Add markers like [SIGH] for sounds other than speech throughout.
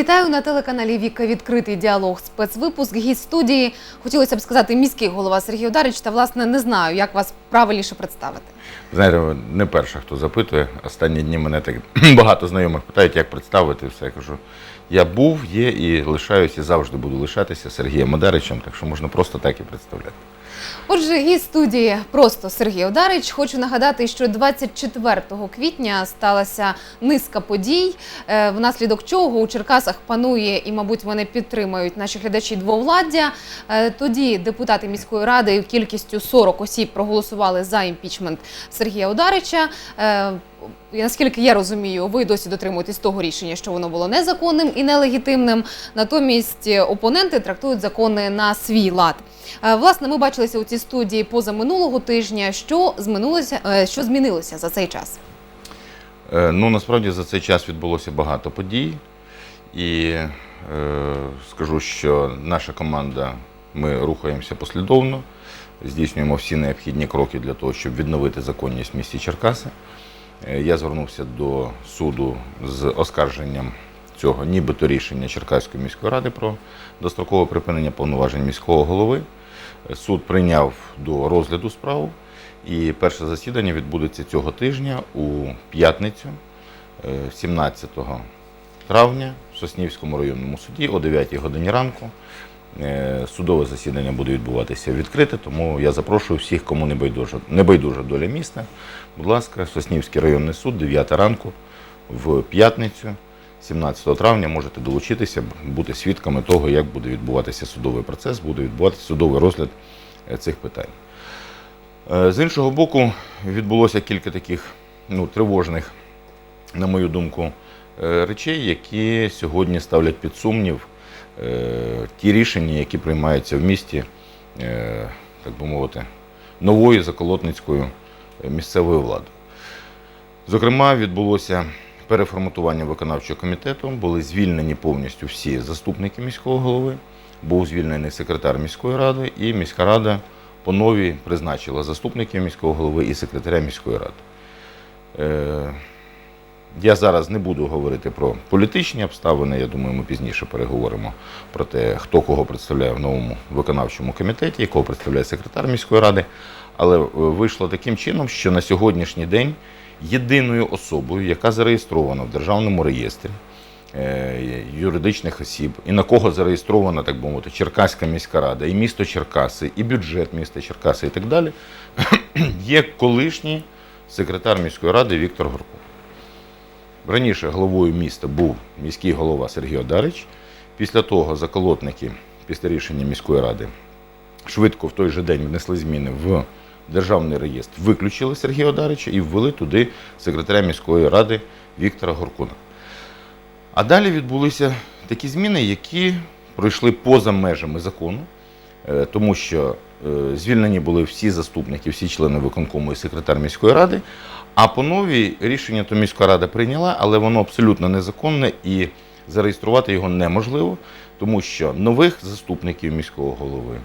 Вітаю на телеканалі Віка. Відкритий діалог. Спецвипуск гість студії. Хотілося б сказати міський голова Сергій Ударич. Та власне не знаю, як вас правильніше представити. Знаєте, не перша, хто запитує. Останні дні мене так [CLEARS THROAT] багато знайомих питають, як представити все. Я кажу, я був, є і лишаюся, і завжди буду лишатися Сергієм Мадаричем, так що можна просто так і представляти. Отже, гість студії просто Сергій Ударич. Хочу нагадати, що 24 квітня сталася низка подій, е, внаслідок чого у Черкасах панує і, мабуть, вони підтримають наші глядачі двовладдя. Е, Тоді депутати міської ради кількістю 40 осіб проголосували за імпічмент Сергія Ударича. Е, Наскільки я розумію, ви досі дотримуєтесь того рішення, що воно було незаконним і нелегітимним. Натомість опоненти трактують закони на свій лад. Власне, ми бачилися у цій студії поза минулого тижня. Що змінилося, е, що змінилося за цей час? Е, Ну, насправді за цей час відбулося багато подій. І е, скажу, що наша команда, ми рухаємося послідовно, здійснюємо всі необхідні кроки для того, щоб відновити законність в місті Черкаси. Е, Я звернувся до суду з оскарженням цього нібито рішення Черкаської міської ради про дострокове припинення повноважень міського голови. Е, Суд прийняв до розгляду справу, і перше засідання відбудеться цього тижня у п'ятницю, е, 17 травня, в Соснівському районному суді о 9 годині ранку. Е, Судове засідання буде відбуватися відкрите, тому я запрошую всіх, кому не байдужа, не байдужа доля міста. Будь ласка, Соснівський районний суд, 9 ранку, в п'ятницю, 17 травня, можете долучитися, бути свідками того, як буде відбуватися судовий процес, буде відбуватися судовий розгляд е, цих питань. Е, З іншого боку, відбулося кілька таких ну, тривожних, на мою думку, е, речей, які сьогодні ставлять під сумнів ті рішення, які приймаються в місті, так би мовити, новою заколотницькою місцевою владою. Зокрема, відбулося переформатування виконавчого комітету, були звільнені повністю всі заступники міського голови, був звільнений секретар міської ради, і міська рада по новій призначила заступників міського голови і секретаря міської ради. Е, я зараз не буду говорити про політичні обставини. Я думаю, ми пізніше переговоримо про те, хто кого представляє в новому виконавчому комітеті, якого представляє секретар міської ради. Але е, вийшло таким чином, що на сьогоднішній день єдиною особою, яка зареєстрована в державному реєстрі е, юридичних осіб, і на кого зареєстрована, так би мовити, Черкаська міська рада, і місто Черкаси, і бюджет міста Черкаси, і так далі, [CLEARS THROAT] є колишній секретар міської ради Віктор Горков. Раніше головою міста був міський голова Сергій Одарич. Після того заколотники, після рішення міської ради, швидко в той же день внесли зміни в державний реєстр, виключили Сергія Одарича і ввели туди секретаря міської ради Віктора Горкуна. А далі відбулися такі зміни, які пройшли поза межами закону, е, тому що е, звільнені були всі заступники, всі члени виконкому і секретар міської ради. А по новій рішення то міська рада прийняла, але воно абсолютно незаконне і зареєструвати його неможливо, тому що нових заступників міського голови,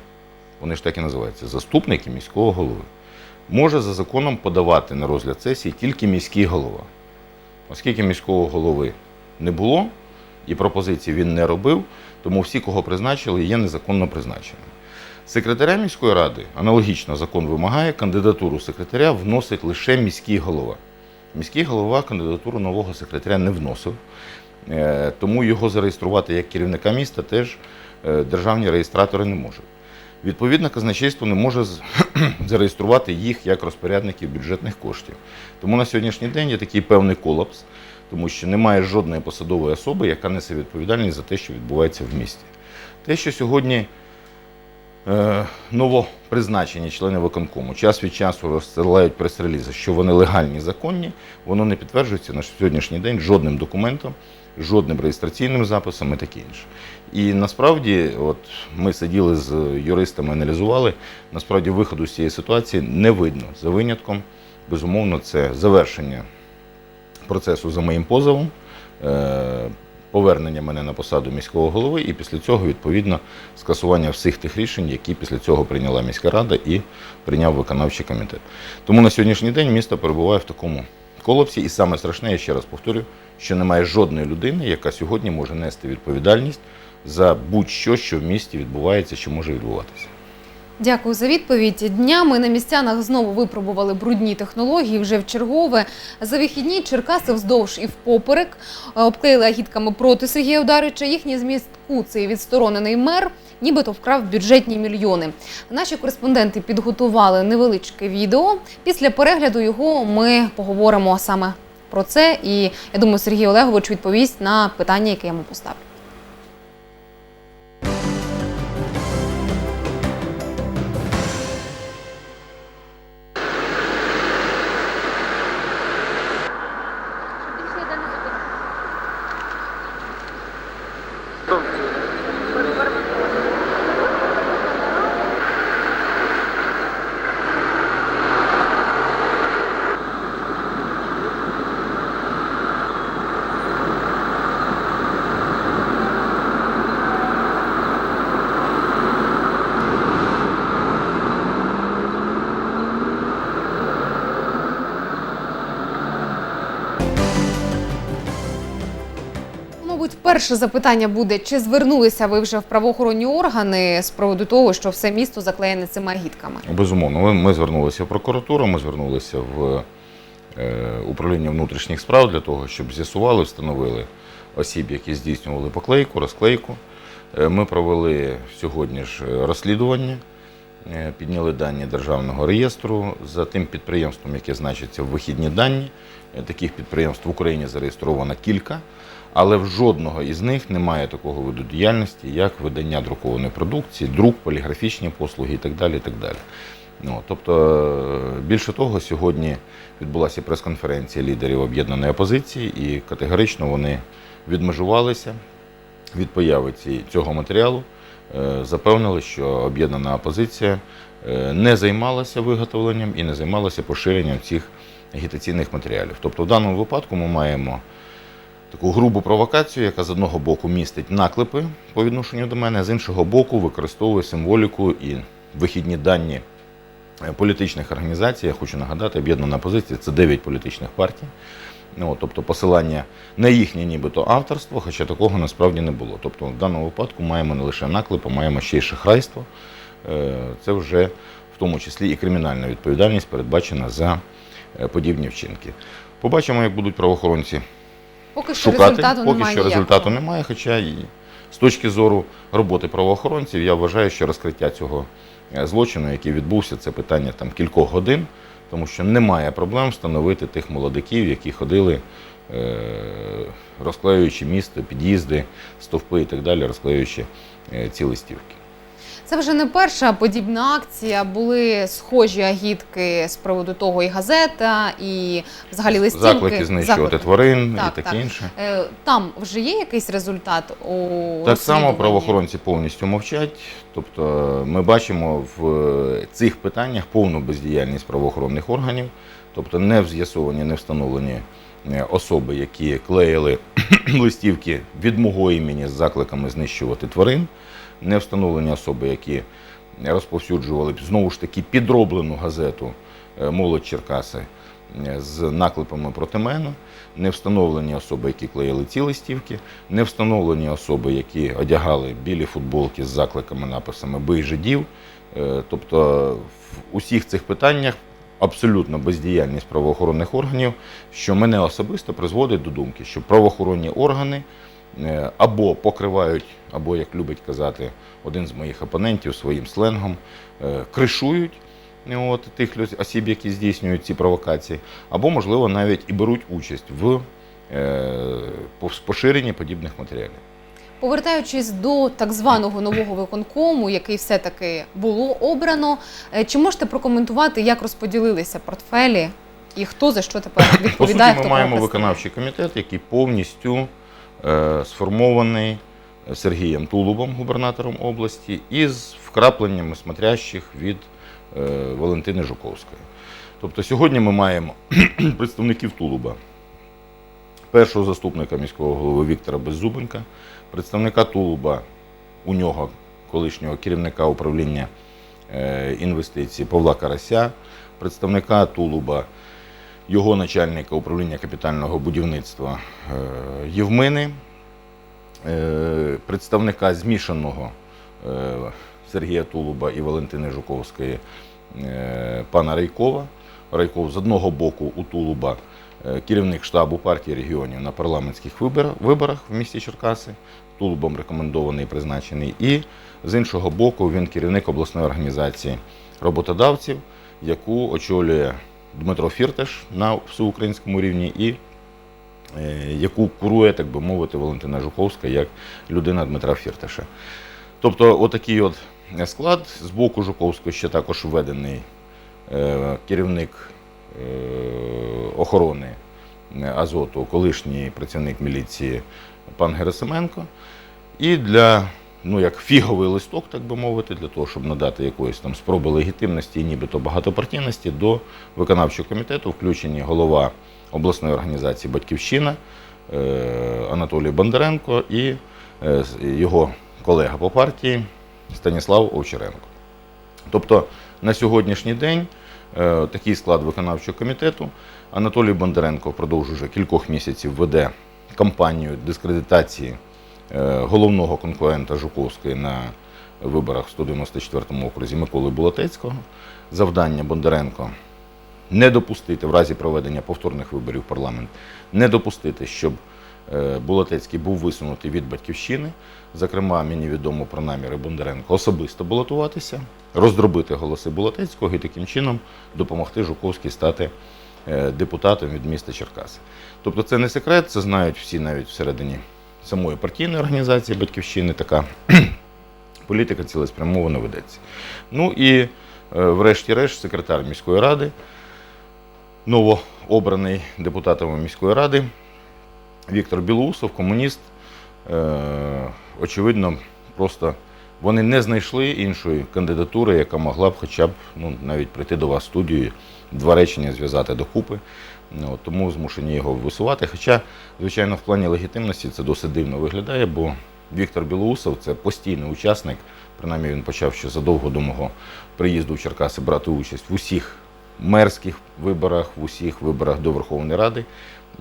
вони ж так і називаються, заступники міського голови, може за законом подавати на розгляд сесії тільки міський голова. Оскільки міського голови не було і пропозицій він не робив, тому всі, кого призначили, є незаконно призначеними. Секретаря міської ради аналогічно закон вимагає, кандидатуру секретаря вносить лише міський голова. Міський голова кандидатуру нового секретаря не вносив, е, тому його зареєструвати як керівника міста теж е, державні реєстратори не можуть. Відповідно, казначейство не може [CLEARS THROAT] зареєструвати їх як розпорядників бюджетних коштів. Тому на сьогоднішній день є такий певний колапс, тому що немає жодної посадової особи, яка несе відповідальність за те, що відбувається в місті. Те, що сьогодні новопризначені члени виконкому час від часу розсилають прес-релізи, що вони легальні, законні, воно не підтверджується на сьогоднішній день жодним документом, жодним реєстраційним записом і таке інше. І насправді, от ми сиділи з юристами, аналізували, насправді виходу з цієї ситуації не видно. За винятком, безумовно, це завершення процесу за моїм позовом. Повернення мене на посаду міського голови, і після цього відповідно скасування всіх тих рішень, які після цього прийняла міська рада і прийняв виконавчий комітет. Тому на сьогоднішній день місто перебуває в такому колапсі. І саме страшне, я ще раз повторю, що немає жодної людини, яка сьогодні може нести відповідальність за будь-що, що в місті відбувається, чи може відбуватися. Дякую за відповідь. Днями на містянах знову випробували брудні технології вже в чергове. За вихідні Черкаси вздовж і впоперек е, обклеїли агітками проти Сергія Ударича. Їхній зміст цей відсторонений мер, нібито вкрав бюджетні мільйони. Наші кореспонденти підготували невеличке відео. Після перегляду його ми поговоримо саме про це. І я думаю, Сергій Олегович відповість на питання, яке я йому поставлю. Перше запитання буде: чи звернулися ви вже в правоохоронні органи з приводу того, що все місто заклеєне цими агітками? Безумовно, ми, ми звернулися в прокуратуру, ми звернулися в е, управління внутрішніх справ для того, щоб з'ясували, встановили осіб, які здійснювали поклейку, розклейку. Е, Ми провели сьогодні ж е, розслідування, е, підняли дані державного реєстру за тим підприємством, яке значиться в вихідні дані. Е, Таких підприємств в Україні зареєстровано кілька, але в жодного із них немає такого виду діяльності, як видання друкованої продукції, друк, поліграфічні послуги і так далі. І так далі. Ну, тобто, е, більше того, сьогодні відбулася прес-конференція лідерів об'єднаної опозиції, і категорично вони відмежувалися від появи цього матеріалу, е, запевнили, що об'єднана опозиція е, не займалася виготовленням і не займалася поширенням цих агітаційних матеріалів. Тобто, в даному випадку ми маємо таку грубу провокацію, яка з одного боку містить наклепи по відношенню до мене, а з іншого боку використовує символіку і вихідні дані е, політичних організацій. Я хочу нагадати, об'єднана опозиція це 9 політичних партій. Ну, тобто посилання на їхнє нібито авторство, хоча такого насправді не було. Тобто в даному випадку маємо не лише наклеп, а маємо ще й шахрайство. Е, Це вже в тому числі і кримінальна відповідальність передбачена за е, подібні вчинки. Побачимо, як будуть правоохоронці Поки що шукати. результату Поки немає що ніякого. результату немає. Хоча і з точки зору роботи правоохоронців, я вважаю, що розкриття цього е, злочину, який відбувся, це питання там кількох годин, тому що немає проблем встановити тих молодиків, які ходили, е, розклеюючи місто, під'їзди, стовпи і так далі, розклеюючи е, ці листівки. Це вже не перша подібна акція. Були схожі агітки з приводу того, і газета, і взагалі листівки. Заклики знищувати Заклики. тварин Так, і таке так. інше. Е, Там вже є якийсь результат у Так само правоохоронці повністю мовчать. Тобто ми бачимо в е, цих питаннях повну бездіяльність правоохоронних органів, тобто не з'ясовані, не встановлені е, особи, які клеїли [CLEARS THROAT] листівки від мого імені з закликами знищувати тварин, не встановлені особи, які розповсюджували знову ж таки підроблену газету е, Молодь Черкаси е, з наклепами проти мене, не встановлені особи, які клеїли ці листівки, не встановлені особи, які одягали білі футболки з закликами, написами Бий жидів. Е, Тобто в усіх цих питаннях абсолютно бездіяльність правоохоронних органів, що мене особисто призводить до думки, що правоохоронні органи або покривають, або, як любить казати один з моїх опонентів своїм сленгом, е, кришують е, от, тих осіб, які здійснюють ці провокації, або, можливо, навіть і беруть участь в е, поширенні подібних матеріалів. Повертаючись до так званого нового виконкому, який все-таки було обрано, е, чи можете прокоментувати, як розподілилися портфелі і хто за що тепер [LAUGHS] По суті, відповідає? ми маємо виконавчий комітет, який повністю е, сформований Сергієм Тулубом, губернатором області, із вкрапленнями смотрящих від е, Валентини Жуковської. Тобто сьогодні ми маємо [CLEARS THROAT] представників Тулуба, першого заступника міського голови Віктора Беззубенка, представника Тулуба, у нього колишнього керівника управління е, інвестицій Павла Карася, представника Тулуба його начальника управління капітального будівництва е, Євмини, е, представника змішаного е, Сергія Тулуба і Валентини Жуковської пана Райкова. Райков з одного боку у Тулуба керівник штабу партії регіонів на парламентських виборах в місті Черкаси, Тулубом рекомендований призначений. І з іншого боку він керівник обласної організації роботодавців, яку очолює Дмитро Фірташ на всеукраїнському рівні і е, яку курує, так би мовити, Валентина Жуховська як людина Дмитра Фірташа. Тобто, отакий от склад з боку Жуковського ще також введений е, керівник е, охорони Азоту, колишній працівник міліції пан Герасименко. І для, ну як фіговий листок, так би мовити, для того, щоб надати якоїсь там спроби легітимності нібито багатопартійності, до виконавчого комітету включені голова обласної організації Батьківщина е, Анатолій Бондаренко і е, його колега по партії Станіслав Овчаренко. Тобто на сьогоднішній день е, такий склад виконавчого комітету Анатолій Бондаренко впродовж уже кількох місяців веде кампанію дискредитації головного конкурента Жуковської на виборах в 194-му окрузі Миколи Булатецького. Завдання Бондаренко не допустити в разі проведення повторних виборів в парламент, не допустити, щоб е, Булатецький був висунутий від батьківщини. Зокрема, мені відомо про наміри Бондаренко особисто балотуватися, роздробити голоси Булатецького і таким чином допомогти Жуковській стати е, депутатом від міста Черкаси. Тобто це не секрет, це знають всі навіть всередині самої партійної організації Батьківщини. Така [CLEARS THROAT] політика цілеспрямовано ведеться. Ну і е, врешті-решт секретар міської ради, новообраний депутатом міської ради Віктор Білоусов, комуніст. Е, очевидно, просто вони не знайшли іншої кандидатури, яка могла б хоча б ну, навіть прийти до вас в студію, два речення зв'язати докупи. Ну, от тому змушені його висувати. Хоча, звичайно, в плані легітимності це досить дивно виглядає, бо Віктор Білоусов це постійний учасник. Принаймні він почав ще задовго до мого приїзду в Черкаси брати участь в усіх мерських виборах, в усіх виборах до Верховної Ради.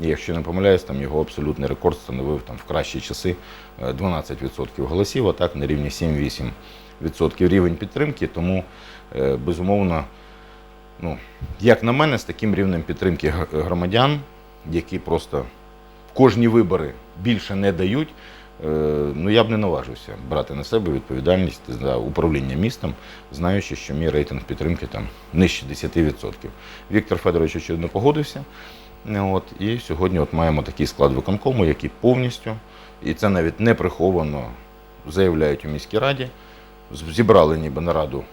І якщо не помиляюсь, там його абсолютний рекорд становив там в кращі часи е, 12% голосів, а так на рівні 7-8% рівень підтримки. Тому, е, безумовно, ну, як на мене, з таким рівнем підтримки громадян, які просто кожні вибори більше не дають, е, ну я б не наважився брати на себе відповідальність за управління містом, знаючи, що мій рейтинг підтримки там нижче 10%. Віктор Федорович очевидно погодився. От, і сьогодні от маємо такий склад виконкому, який повністю, і це навіть не приховано, заявляють у міській раді, зібрали ніби нараду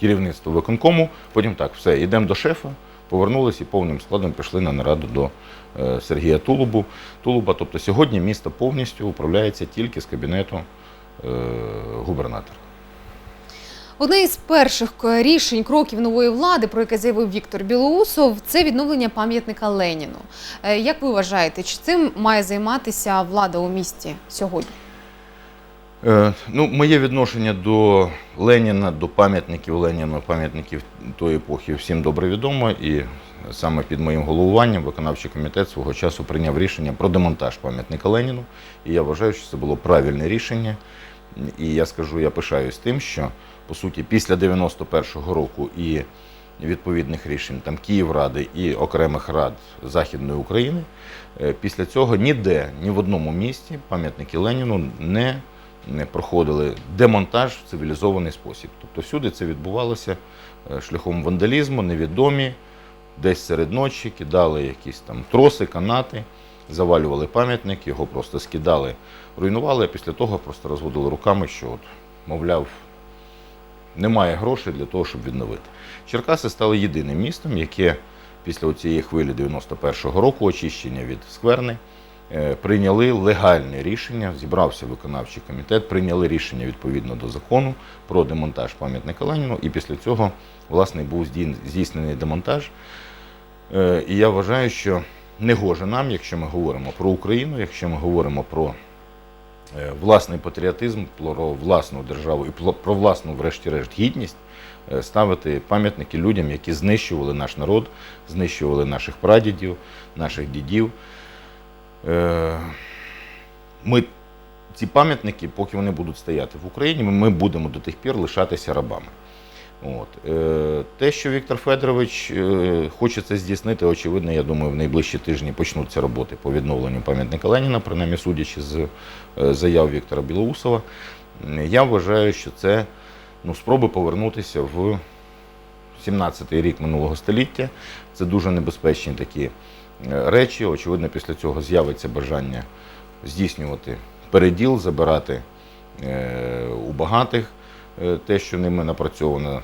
керівництво виконкому, потім так, все, йдемо до шефа, повернулися і повним складом пішли на нараду до е, Сергія Тулубу. Тулуба. Тобто сьогодні місто повністю управляється тільки з кабінету е, губернатора. Одне із перших рішень кроків нової влади, про яке заявив Віктор Білоусов, це відновлення пам'ятника Леніну. Е, Як ви вважаєте, чи цим має займатися влада у місті сьогодні? Е, ну, моє відношення до Леніна, до пам'ятників Леніна, пам'ятників тої епохи всім добре відомо. І саме під моїм головуванням виконавчий комітет свого часу прийняв рішення про демонтаж пам'ятника Леніну. І я вважаю, що це було правильне рішення. І я скажу, я пишаюсь тим, що по суті після 91-го року і відповідних рішень там Київради і окремих рад Західної України, е, після цього ніде, ні в одному місті пам'ятники Леніну не не проходили демонтаж в цивілізований спосіб. Тобто всюди це відбувалося е, шляхом вандалізму, невідомі, десь серед ночі кидали якісь там троси, канати, завалювали пам'ятник, його просто скидали, руйнували, а після того просто розводили руками, що, от, мовляв, немає грошей для того, щоб відновити. Черкаси стали єдиним містом, яке після цієї хвилі 91-го року очищення від скверни прийняли легальне рішення, зібрався виконавчий комітет, прийняли рішення відповідно до закону про демонтаж пам'ятника Леніну, і після цього власне був здійснений демонтаж. Е, І я вважаю, що не гоже нам, якщо ми говоримо про Україну, якщо ми говоримо про е, власний патріотизм, про власну державу і про- власну, врешті-решт, гідність, е, ставити пам'ятники людям, які знищували наш народ, знищували наших прадідів, наших дідів. Е, Ми ці пам'ятники, поки вони будуть стояти в Україні, ми- будемо до тих пір лишатися рабами. От. Е, Те, що Віктор Федорович е, хоче це здійснити, очевидно, я думаю, в найближчі тижні почнуться роботи по відновленню пам'ятника Леніна, принаймні судячи з заяв Віктора Білоусова. Я вважаю, що це ну, спроби повернутися в 17-й рік минулого століття. Це дуже небезпечні такі речі. Очевидно, після цього з'явиться бажання здійснювати переділ, забирати е, у багатих е, те, що ними напрацьовано,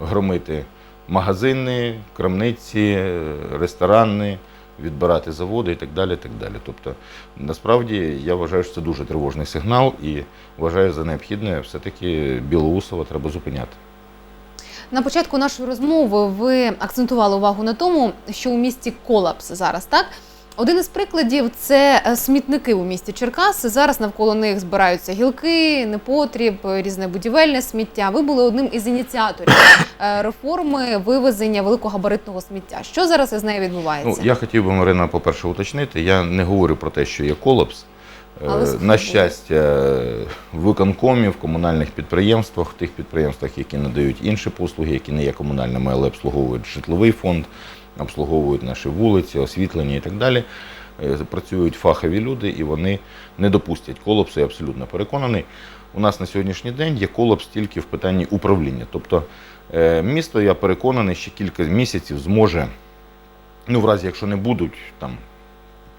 громити магазини, крамниці, е, ресторани, відбирати заводи і так далі. так далі. Тобто, насправді, я вважаю, що це дуже тривожний сигнал і вважаю за необхідне все-таки Білоусова треба зупиняти. На початку нашої розмови ви акцентували увагу на тому, що у місті колапс зараз, так? Один із прикладів це е, смітники у місті Черкаси. Зараз навколо них збираються гілки, непотріб, різне будівельне сміття. Ви були одним із ініціаторів е, реформи вивезення великогабаритного сміття. Що зараз із нею Ну, відбувається? я хотів би, Марина, по-перше, уточнити. Я не говорю про те, що є колапс. Але На щастя, в виконкомі, в комунальних підприємствах, в тих підприємствах, які надають інші послуги, які не є комунальними, але обслуговують житловий фонд, обслуговують наші вулиці, освітлення і так далі. е, Працюють фахові люди і вони не допустять колапсу, я абсолютно переконаний. У нас на сьогоднішній день є колапс тільки в питанні управління. Тобто е, місто, я переконаний, ще кілька місяців зможе, ну, в разі, якщо не будуть там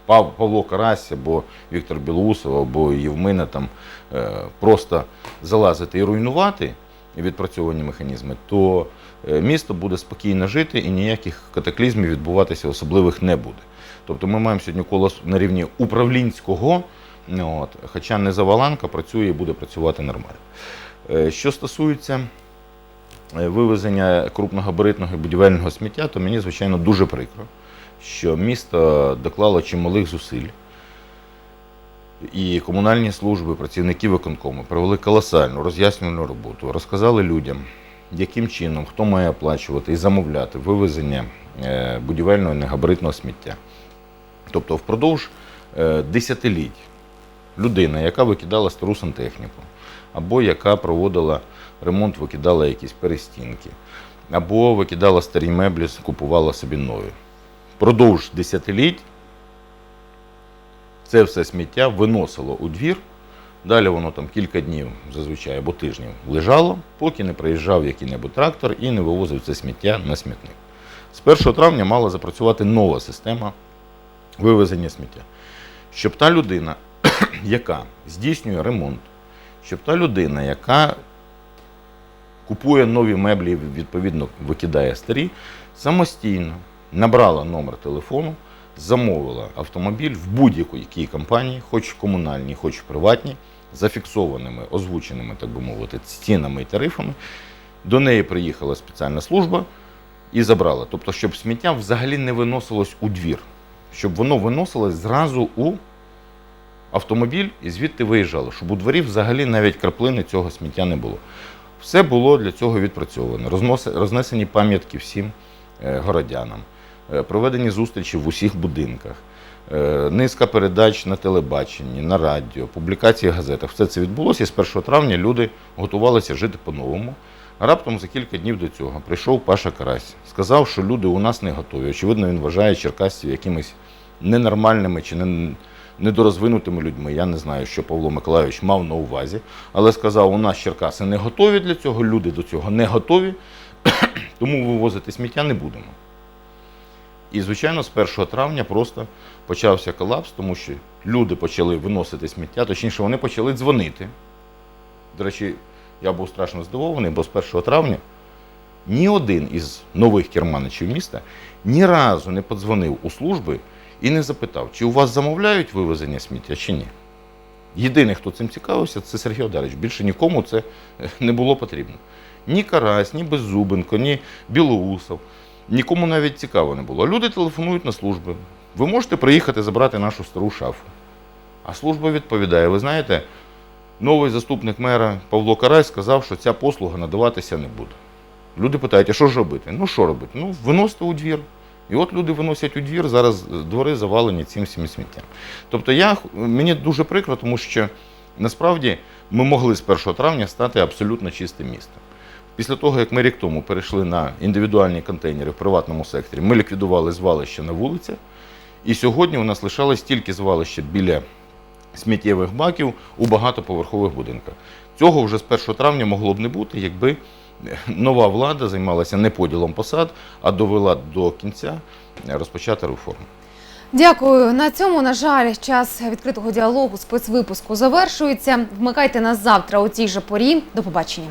Павло Карась або Віктор Білоусов, або Євмина там е, просто залазити і руйнувати відпрацьовані механізми, то е, місто буде спокійно жити і ніяких катаклізмів відбуватися особливих не буде. Тобто ми маємо сьогодні колос на рівні управлінського, от, хоча не заваланка працює і буде працювати нормально. Е, Що стосується вивезення крупногабаритного і будівельного сміття, то мені, звичайно, дуже прикро, що місто доклало чималих зусиль. І комунальні служби, працівники виконкому провели колосальну роз'яснювальну роботу, розказали людям, яким чином, хто має оплачувати і замовляти вивезення е, будівельного негабаритного сміття. Тобто впродовж е, десятиліть людина, яка викидала стару сантехніку, або яка проводила ремонт, викидала якісь перестінки, або викидала старі меблі, купувала собі нові. Впродовж десятиліть це все сміття виносило у двір. Далі воно там кілька днів, зазвичай або тижнів лежало, поки не приїжджав який-небудь трактор і не вивозив це сміття на смітник. З 1 травня мала запрацювати нова система вивезення сміття. Щоб та людина, [COUGHS] яка здійснює ремонт, щоб та людина, яка купує нові меблі відповідно викидає старі, самостійно набрала номер телефону, замовила автомобіль в будь-якій компанії, хоч комунальній, хоч приватній, зафіксованими, озвученими, так би мовити, цінами і тарифами. До неї приїхала спеціальна служба і забрала. Тобто, щоб сміття взагалі не виносилось у двір, щоб воно виносилось зразу у автомобіль і звідти виїжджало, щоб у дворі взагалі навіть краплини цього сміття не було. Все було для цього відпрацьовано. Рознесені пам'ятки всім е, городянам, проведені зустрічі в усіх будинках, е, низка передач на телебаченні, на радіо, публікації в газетах. Все це відбулося, і з 1 травня люди готувалися жити по-новому. Раптом за кілька днів до цього прийшов Паша Карась, сказав, що люди у нас не готові. Очевидно, він вважає черкасців якимись ненормальними чи не, недорозвинутими людьми. Я не знаю, що Павло Миколайович мав на увазі, але сказав, у нас Черкаси не готові для цього, люди до цього не готові, [CLEARS THROAT] тому вивозити сміття не будемо. І, звичайно, з 1 травня просто почався колапс, тому що люди почали виносити сміття, точніше, вони почали дзвонити. До речі, я був страшно здивований, бо з 1 травня ні один із нових керманичів міста ні разу не подзвонив у служби і не запитав, чи у вас замовляють вивезення сміття, чи ні. Єдиний, хто цим цікавився, це Сергій Одарич. Більше нікому це не було потрібно. Ні Карась, ні Беззубенко, ні Білоусов. Нікому навіть цікаво не було. Люди телефонують на служби. Ви можете приїхати забрати нашу стару шафу. А служба відповідає: ви знаєте, новий заступник мера Павло Карась сказав, що ця послуга надаватися не буде. Люди питають, а що ж робити? Ну що робити? Ну, виносити у двір. І от люди виносять у двір, зараз двори завалені цим всім сміттям. Тобто я, мені дуже прикро, тому що насправді ми могли з 1 травня стати абсолютно чистим містом. Після того, як ми рік тому перейшли на індивідуальні контейнери в приватному секторі, ми ліквідували звалища на вулицях. І сьогодні у нас лишалось тільки звалище біля сміттєвих баків у багатоповерхових будинках. Цього вже з 1 травня могло б не бути, якби нова влада займалася не поділом посад, а довела до кінця розпочати реформу. Дякую. На цьому, на жаль, час відкритого діалогу спецвипуску завершується. Вмикайте нас завтра у цій же порі. До побачення.